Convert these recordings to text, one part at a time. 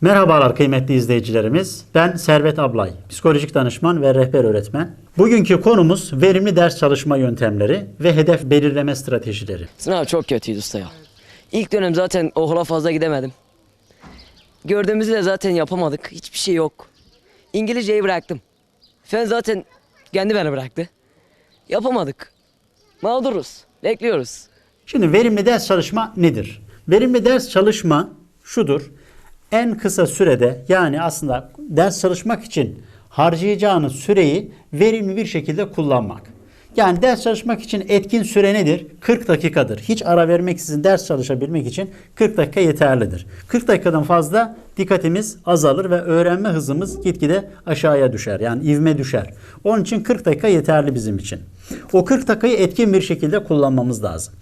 Merhabalar kıymetli izleyicilerimiz. Ben Servet Ablay, psikolojik danışman ve rehber öğretmen. Bugünkü konumuz verimli ders çalışma yöntemleri ve hedef belirleme stratejileri. Sınav çok kötüydü usta ya. İlk dönem zaten okula fazla gidemedim. Gördüğümüzü de zaten yapamadık. Hiçbir şey yok. İngilizceyi bıraktım. Fen zaten kendi beni bıraktı. Yapamadık. Mağduruz. Bekliyoruz. Şimdi verimli ders çalışma nedir? Verimli ders çalışma şudur. En kısa sürede yani aslında ders çalışmak için harcayacağınız süreyi verimli bir şekilde kullanmak. Yani ders çalışmak için etkin süre nedir? 40 dakikadır. Hiç ara vermeksizin ders çalışabilmek için 40 dakika yeterlidir. 40 dakikadan fazla dikkatimiz azalır ve öğrenme hızımız gitgide aşağıya düşer. Yani ivme düşer. Onun için 40 dakika yeterli bizim için. O 40 dakikayı etkin bir şekilde kullanmamız lazım.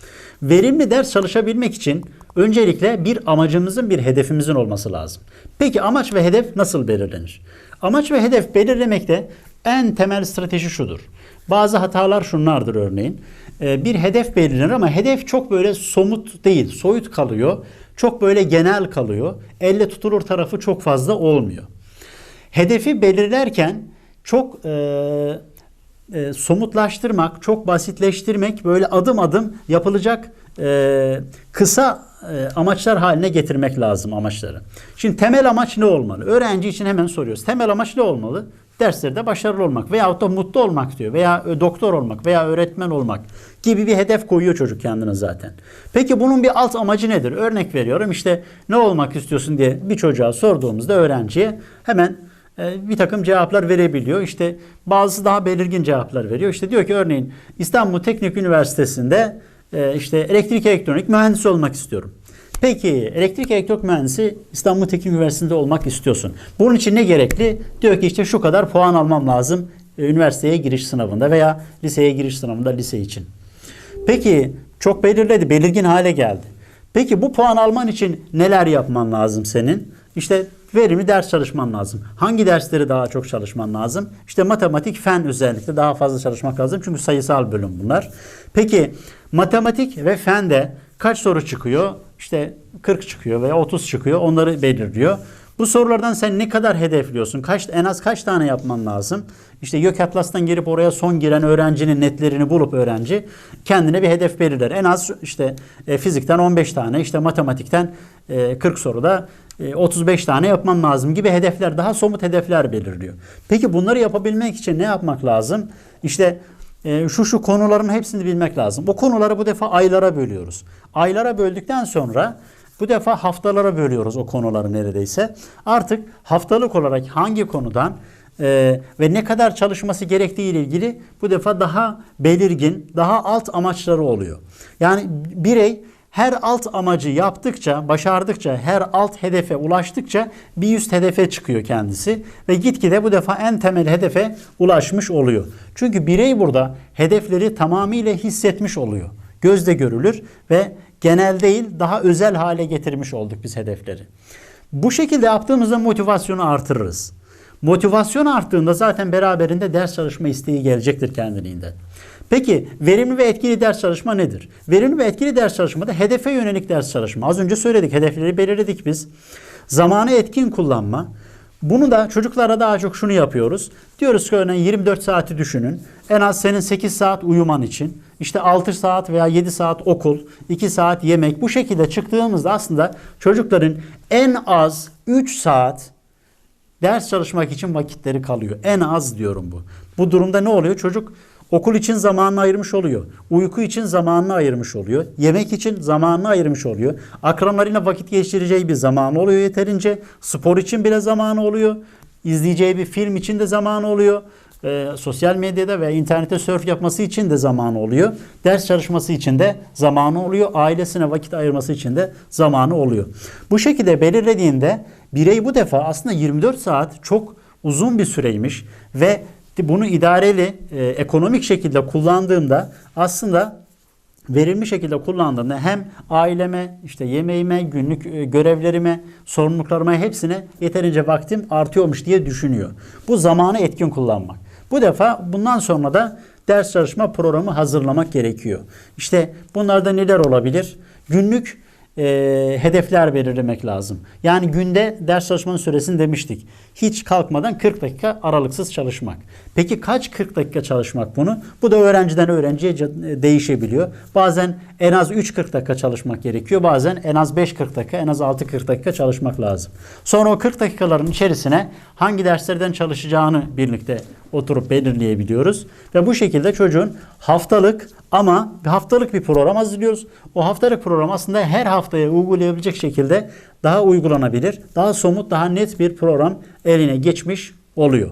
Verimli ders çalışabilmek için öncelikle bir amacımızın, bir hedefimizin olması lazım. Peki amaç ve hedef nasıl belirlenir? Amaç ve hedef belirlemekte en temel strateji şudur. Bazı hatalar şunlardır örneğin. Ee, Bir hedef belirlenir ama hedef çok böyle somut değil, soyut kalıyor. Çok böyle genel kalıyor. Elle tutulur tarafı çok fazla olmuyor. Hedefi belirlerken çok e, e, somutlaştırmak, çok basitleştirmek, böyle adım adım yapılacak e, kısa e, amaçlar haline getirmek lazım amaçları. Şimdi temel amaç ne olmalı? Öğrenci için hemen soruyoruz. Temel amaç ne olmalı? Derslerde başarılı olmak veyahut da mutlu olmak diyor veya e, doktor olmak veya öğretmen olmak gibi bir hedef koyuyor çocuk kendine zaten. Peki bunun bir alt amacı nedir? Örnek veriyorum işte ne olmak istiyorsun diye bir çocuğa sorduğumuzda öğrenciye hemen bir takım cevaplar verebiliyor. İşte bazısı daha belirgin cevaplar veriyor. İşte diyor ki örneğin İstanbul Teknik Üniversitesi'nde e, işte elektrik elektronik mühendisi olmak istiyorum. Peki elektrik elektronik mühendisi İstanbul Teknik Üniversitesi'nde olmak istiyorsun. Bunun için ne gerekli? Diyor ki işte şu kadar puan almam lazım e, üniversiteye giriş sınavında veya liseye giriş sınavında lise için. Peki çok belirledi, belirgin hale geldi. Peki bu puan alman için neler yapman lazım senin? İşte verimli ders çalışman lazım. Hangi dersleri daha çok çalışman lazım? İşte matematik, fen özellikle daha fazla çalışmak lazım. Çünkü sayısal bölüm bunlar. Peki matematik ve fende kaç soru çıkıyor? İşte 40 çıkıyor veya 30 çıkıyor. Onları belirliyor. Bu sorulardan sen ne kadar hedefliyorsun? Kaç en az kaç tane yapman lazım? İşte YÖK Atlas'tan girip oraya son giren öğrencinin netlerini bulup öğrenci kendine bir hedef belirler. En az işte e, fizikten 15 tane, işte matematikten e, 40 soruda e, 35 tane yapman lazım gibi hedefler, daha somut hedefler belirliyor. Peki bunları yapabilmek için ne yapmak lazım? İşte e, şu şu konuların hepsini bilmek lazım. O konuları bu defa aylara bölüyoruz. Aylara böldükten sonra bu defa haftalara bölüyoruz o konuları neredeyse. Artık haftalık olarak hangi konudan e, ve ne kadar çalışması gerektiği ile ilgili bu defa daha belirgin, daha alt amaçları oluyor. Yani birey her alt amacı yaptıkça, başardıkça, her alt hedefe ulaştıkça bir üst hedefe çıkıyor kendisi ve gitgide bu defa en temel hedefe ulaşmış oluyor. Çünkü birey burada hedefleri tamamıyla hissetmiş oluyor. Gözle görülür ve genel değil daha özel hale getirmiş olduk biz hedefleri. Bu şekilde yaptığımızda motivasyonu artırırız. Motivasyon arttığında zaten beraberinde ders çalışma isteği gelecektir kendiliğinden. Peki verimli ve etkili ders çalışma nedir? Verimli ve etkili ders çalışmada hedefe yönelik ders çalışma. Az önce söyledik hedefleri belirledik biz. Zamanı etkin kullanma. Bunu da çocuklara daha çok şunu yapıyoruz. Diyoruz ki örneğin 24 saati düşünün. En az senin 8 saat uyuman için. İşte 6 saat veya 7 saat okul, 2 saat yemek. Bu şekilde çıktığımızda aslında çocukların en az 3 saat ders çalışmak için vakitleri kalıyor. En az diyorum bu. Bu durumda ne oluyor? Çocuk okul için zamanını ayırmış oluyor. Uyku için zamanını ayırmış oluyor. Yemek için zamanını ayırmış oluyor. Akranlarıyla vakit geçireceği bir zamanı oluyor yeterince. Spor için bile zamanı oluyor. İzleyeceği bir film için de zamanı oluyor. Ee, sosyal medyada veya internette surf yapması için de zamanı oluyor. Ders çalışması için de zamanı oluyor. Ailesine vakit ayırması için de zamanı oluyor. Bu şekilde belirlediğinde birey bu defa aslında 24 saat çok uzun bir süreymiş ve bunu idareli, e, ekonomik şekilde kullandığımda aslında verimli şekilde kullandığımda hem aileme, işte yemeğime, günlük e, görevlerime, sorumluluklarıma hepsine yeterince vaktim artıyormuş diye düşünüyor. Bu zamanı etkin kullanmak. Bu defa bundan sonra da ders çalışma programı hazırlamak gerekiyor. İşte bunlarda neler olabilir? Günlük e, hedefler belirlemek lazım. Yani günde ders çalışmanın süresini demiştik. Hiç kalkmadan 40 dakika aralıksız çalışmak. Peki kaç 40 dakika çalışmak bunu? Bu da öğrenciden öğrenciye ca- değişebiliyor. Bazen en az 3-40 dakika çalışmak gerekiyor. Bazen en az 5-40 dakika, en az 6-40 dakika çalışmak lazım. Sonra o 40 dakikaların içerisine hangi derslerden çalışacağını birlikte oturup belirleyebiliyoruz. Ve bu şekilde çocuğun haftalık ama haftalık bir program hazırlıyoruz. O haftalık program aslında her haftaya uygulayabilecek şekilde daha uygulanabilir, daha somut, daha net bir program eline geçmiş oluyor.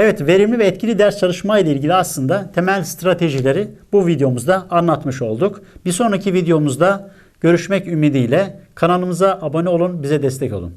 Evet, verimli ve etkili ders çalışma ile ilgili aslında temel stratejileri bu videomuzda anlatmış olduk. Bir sonraki videomuzda görüşmek ümidiyle kanalımıza abone olun, bize destek olun.